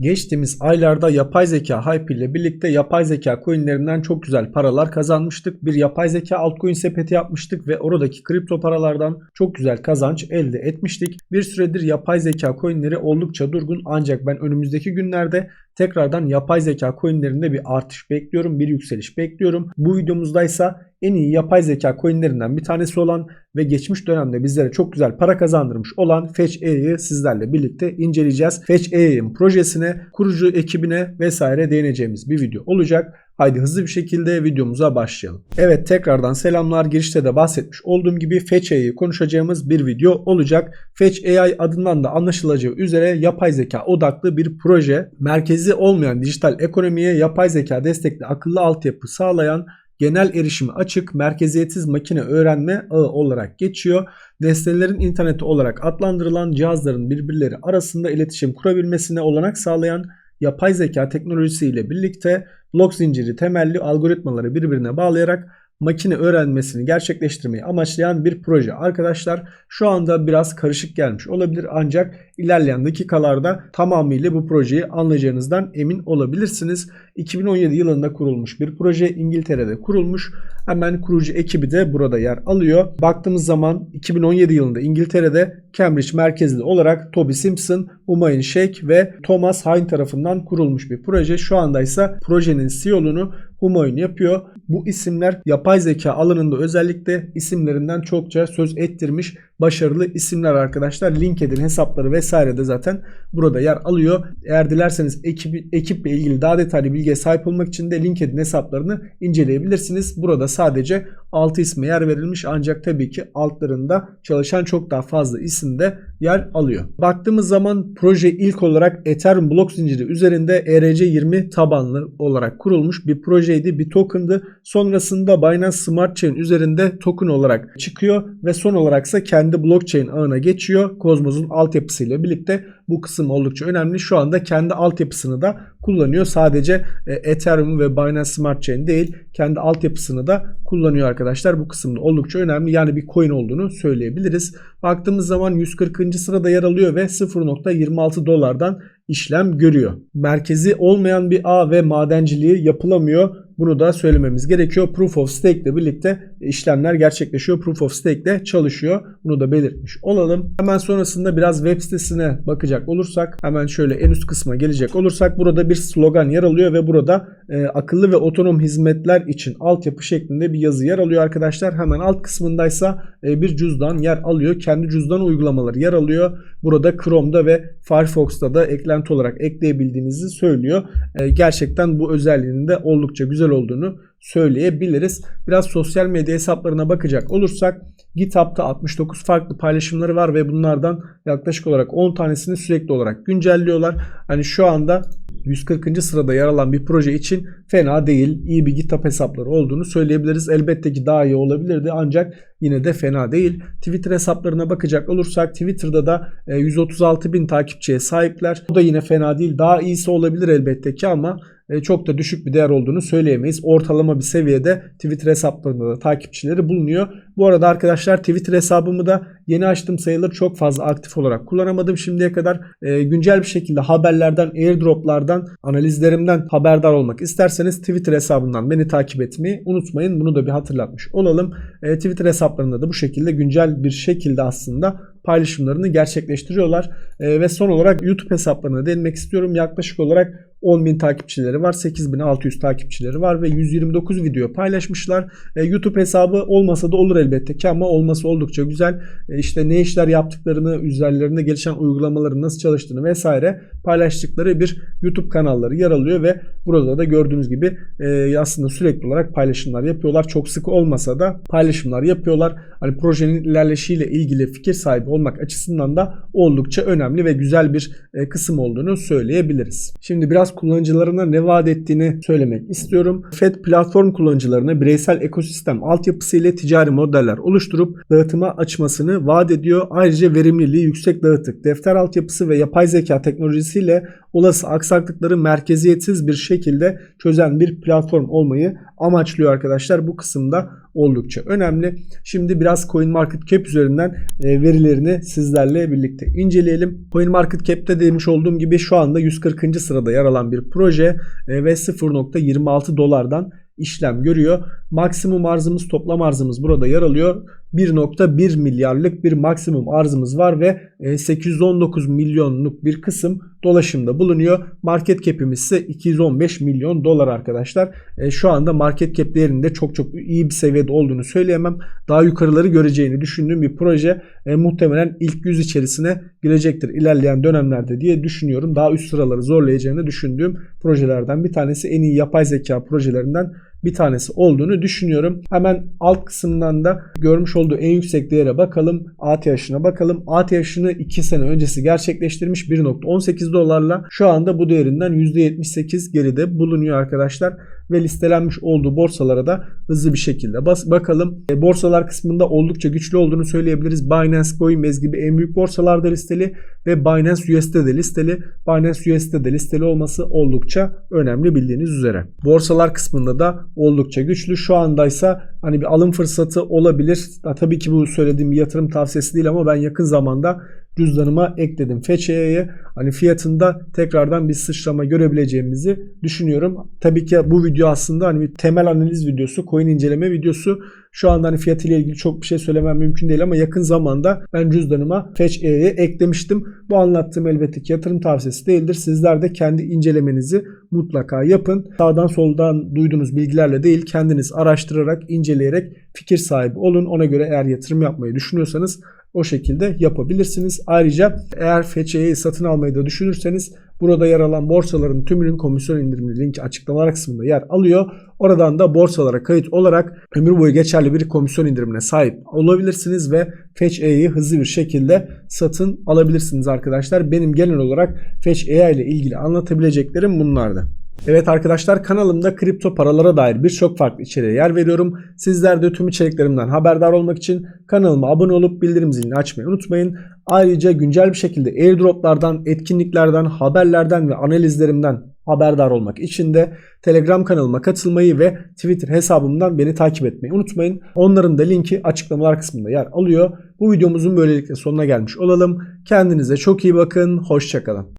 Geçtiğimiz aylarda yapay zeka hype ile birlikte yapay zeka coinlerinden çok güzel paralar kazanmıştık. Bir yapay zeka altcoin sepeti yapmıştık ve oradaki kripto paralardan çok güzel kazanç elde etmiştik. Bir süredir yapay zeka coinleri oldukça durgun ancak ben önümüzdeki günlerde tekrardan yapay zeka coinlerinde bir artış bekliyorum, bir yükseliş bekliyorum. Bu videomuzdaysa en iyi yapay zeka coinlerinden bir tanesi olan ve geçmiş dönemde bizlere çok güzel para kazandırmış olan Fetch AI'yı sizlerle birlikte inceleyeceğiz. Fetch AI'nin projesine, kurucu ekibine vesaire değineceğimiz bir video olacak. Haydi hızlı bir şekilde videomuza başlayalım. Evet tekrardan selamlar. Girişte de bahsetmiş olduğum gibi Fetch AI'yi konuşacağımız bir video olacak. Fetch AI adından da anlaşılacağı üzere yapay zeka odaklı bir proje. Merkezi olmayan dijital ekonomiye yapay zeka destekli akıllı altyapı sağlayan genel erişimi açık, merkeziyetsiz makine öğrenme ağı olarak geçiyor. Nesnelerin interneti olarak adlandırılan cihazların birbirleri arasında iletişim kurabilmesine olanak sağlayan yapay zeka teknolojisiyle birlikte blok zinciri temelli algoritmaları birbirine bağlayarak makine öğrenmesini gerçekleştirmeyi amaçlayan bir proje. Arkadaşlar şu anda biraz karışık gelmiş olabilir ancak ilerleyen dakikalarda tamamıyla bu projeyi anlayacağınızdan emin olabilirsiniz. 2017 yılında kurulmuş bir proje İngiltere'de kurulmuş. Hemen kurucu ekibi de burada yer alıyor. Baktığımız zaman 2017 yılında İngiltere'de Cambridge merkezli olarak Toby Simpson, Humayun Sheikh ve Thomas Hine tarafından kurulmuş bir proje. Şu anda ise projenin CEO'luğunu Humayun yapıyor. Bu isimler yapay zeka alanında özellikle isimlerinden çokça söz ettirmiş başarılı isimler arkadaşlar. LinkedIn hesapları vesaire de zaten burada yer alıyor. Eğer dilerseniz ekip, ekiple ilgili daha detaylı bilgiye sahip olmak için de LinkedIn hesaplarını inceleyebilirsiniz. Burada sadece 6 isme yer verilmiş ancak tabii ki altlarında çalışan çok daha fazla isim de yer alıyor. Baktığımız zaman proje ilk olarak Ethereum blok zinciri üzerinde ERC20 tabanlı olarak kurulmuş bir projeydi, bir token'dı. Sonrasında Binance Smart Chain üzerinde token olarak çıkıyor ve son olaraksa kendi blockchain ağına geçiyor. Cosmos'un altyapısıyla birlikte bu kısım oldukça önemli. Şu anda kendi altyapısını da kullanıyor. Sadece e, Ethereum ve Binance Smart Chain değil, kendi altyapısını da kullanıyor arkadaşlar. Bu kısımda oldukça önemli. Yani bir coin olduğunu söyleyebiliriz. Baktığımız zaman 140. sırada yer alıyor ve 0.26 dolardan işlem görüyor. Merkezi olmayan bir ağ ve madenciliği yapılamıyor. Bunu da söylememiz gerekiyor. Proof of Stake ile birlikte işlemler gerçekleşiyor. Proof of Stake ile çalışıyor. Bunu da belirtmiş olalım. Hemen sonrasında biraz web sitesine bakacak olursak hemen şöyle en üst kısma gelecek olursak burada bir slogan yer alıyor ve burada e, akıllı ve otonom hizmetler için altyapı şeklinde bir yazı yer alıyor arkadaşlar. Hemen alt kısmındaysa e, bir cüzdan yer alıyor. Kendi cüzdan uygulamaları yer alıyor. Burada Chrome'da ve Firefox'ta da eklenti olarak ekleyebildiğinizi söylüyor. E, gerçekten bu özelliğinin de oldukça güzel olduğunu söyleyebiliriz. Biraz sosyal medya hesaplarına bakacak olursak GitHub'ta 69 farklı paylaşımları var ve bunlardan yaklaşık olarak 10 tanesini sürekli olarak güncelliyorlar. Hani şu anda 140. sırada yer alan bir proje için fena değil. İyi bir GitHub hesapları olduğunu söyleyebiliriz. Elbette ki daha iyi olabilirdi ancak yine de fena değil. Twitter hesaplarına bakacak olursak Twitter'da da 136 e, bin takipçiye sahipler. Bu da yine fena değil. Daha iyisi olabilir elbette ki ama çok da düşük bir değer olduğunu söyleyemeyiz. Ortalama bir seviyede Twitter hesaplarında da takipçileri bulunuyor. Bu arada arkadaşlar Twitter hesabımı da yeni açtım sayılır. Çok fazla aktif olarak kullanamadım şimdiye kadar. E, güncel bir şekilde haberlerden, airdroplardan, analizlerimden haberdar olmak isterseniz Twitter hesabından beni takip etmeyi unutmayın. Bunu da bir hatırlatmış olalım. E, Twitter hesaplarında da bu şekilde güncel bir şekilde aslında paylaşımlarını gerçekleştiriyorlar. E, ve son olarak YouTube hesaplarına değinmek istiyorum. Yaklaşık olarak 10.000 takipçileri var. 8.600 takipçileri var ve 129 video paylaşmışlar. E, YouTube hesabı olmasa da olur elbette ki ama olması oldukça güzel. E, işte ne işler yaptıklarını, üzerlerinde gelişen uygulamaların nasıl çalıştığını vesaire paylaştıkları bir YouTube kanalları yer alıyor ve burada da gördüğünüz gibi e, aslında sürekli olarak paylaşımlar yapıyorlar. Çok sık olmasa da paylaşımlar yapıyorlar. Hani projenin ilerleşiyle ilgili fikir sahibi olmak açısından da oldukça önemli ve güzel bir e, kısım olduğunu söyleyebiliriz. Şimdi biraz kullanıcılarına ne vaat ettiğini söylemek istiyorum. FED platform kullanıcılarına bireysel ekosistem altyapısı ile ticari modeller oluşturup dağıtıma açmasını vaat ediyor. Ayrıca verimliliği yüksek dağıtık, defter altyapısı ve yapay zeka teknolojisiyle olası aksaklıkları merkeziyetsiz bir şekilde çözen bir platform olmayı amaçlıyor arkadaşlar. Bu kısımda oldukça önemli. Şimdi biraz CoinMarketCap üzerinden e, verilerini sizlerle birlikte inceleyelim. CoinMarketCap'te demiş olduğum gibi şu anda 140. sırada yer alan bir proje e, ve 0.26 dolardan işlem görüyor. Maksimum arzımız toplam arzımız burada yer alıyor. 1.1 milyarlık bir maksimum arzımız var ve 819 milyonluk bir kısım dolaşımda bulunuyor. Market cap'imiz ise 215 milyon dolar arkadaşlar. E, şu anda market cap değerinde çok çok iyi bir seviyede olduğunu söyleyemem. Daha yukarıları göreceğini düşündüğüm bir proje e, muhtemelen ilk 100 içerisine girecektir ilerleyen dönemlerde diye düşünüyorum. Daha üst sıraları zorlayacağını düşündüğüm projelerden bir tanesi en iyi yapay zeka projelerinden bir tanesi olduğunu düşünüyorum. Hemen alt kısımdan da görmüş olduğu en yüksek değere bakalım. ATH'ına bakalım. ATH'ını 2 sene öncesi gerçekleştirmiş 1.18 dolarla şu anda bu değerinden %78 geride bulunuyor arkadaşlar ve listelenmiş olduğu borsalara da hızlı bir şekilde bas bakalım. E, borsalar kısmında oldukça güçlü olduğunu söyleyebiliriz. Binance, Coinbase gibi en büyük borsalarda listeli ve Binance USD'de listeli. Binance USD'de listeli olması oldukça önemli bildiğiniz üzere. Borsalar kısmında da oldukça güçlü. Şu andaysa hani bir alım fırsatı olabilir. Ha, tabii ki bu söylediğim bir yatırım tavsiyesi değil ama ben yakın zamanda cüzdanıma ekledim FÇ'ye. Hani fiyatında tekrardan bir sıçrama görebileceğimizi düşünüyorum. Tabii ki bu video aslında hani bir temel analiz videosu, coin inceleme videosu. Şu anda hani fiyatı ile ilgili çok bir şey söylemem mümkün değil ama yakın zamanda ben cüzdanıma FetchA'ye eklemiştim. Bu anlattığım elbette ki yatırım tavsiyesi değildir. Sizler de kendi incelemenizi mutlaka yapın. Sağdan soldan duyduğunuz bilgilerle değil kendiniz araştırarak, inceleyerek fikir sahibi olun. Ona göre eğer yatırım yapmayı düşünüyorsanız o şekilde yapabilirsiniz. Ayrıca eğer FC'yi satın almayı da düşünürseniz burada yer alan borsaların tümünün komisyon indirimli linki açıklamalar kısmında yer alıyor. Oradan da borsalara kayıt olarak ömür boyu geçerli bir komisyon indirimine sahip olabilirsiniz ve AI'yi hızlı bir şekilde satın alabilirsiniz arkadaşlar. Benim genel olarak AI ile ilgili anlatabileceklerim bunlardı. Evet arkadaşlar kanalımda kripto paralara dair birçok farklı içeriğe yer veriyorum. Sizler de tüm içeriklerimden haberdar olmak için kanalıma abone olup bildirim zilini açmayı unutmayın. Ayrıca güncel bir şekilde airdroplardan, etkinliklerden, haberlerden ve analizlerimden haberdar olmak için de Telegram kanalıma katılmayı ve Twitter hesabımdan beni takip etmeyi unutmayın. Onların da linki açıklamalar kısmında yer alıyor. Bu videomuzun böylelikle sonuna gelmiş olalım. Kendinize çok iyi bakın. Hoşçakalın.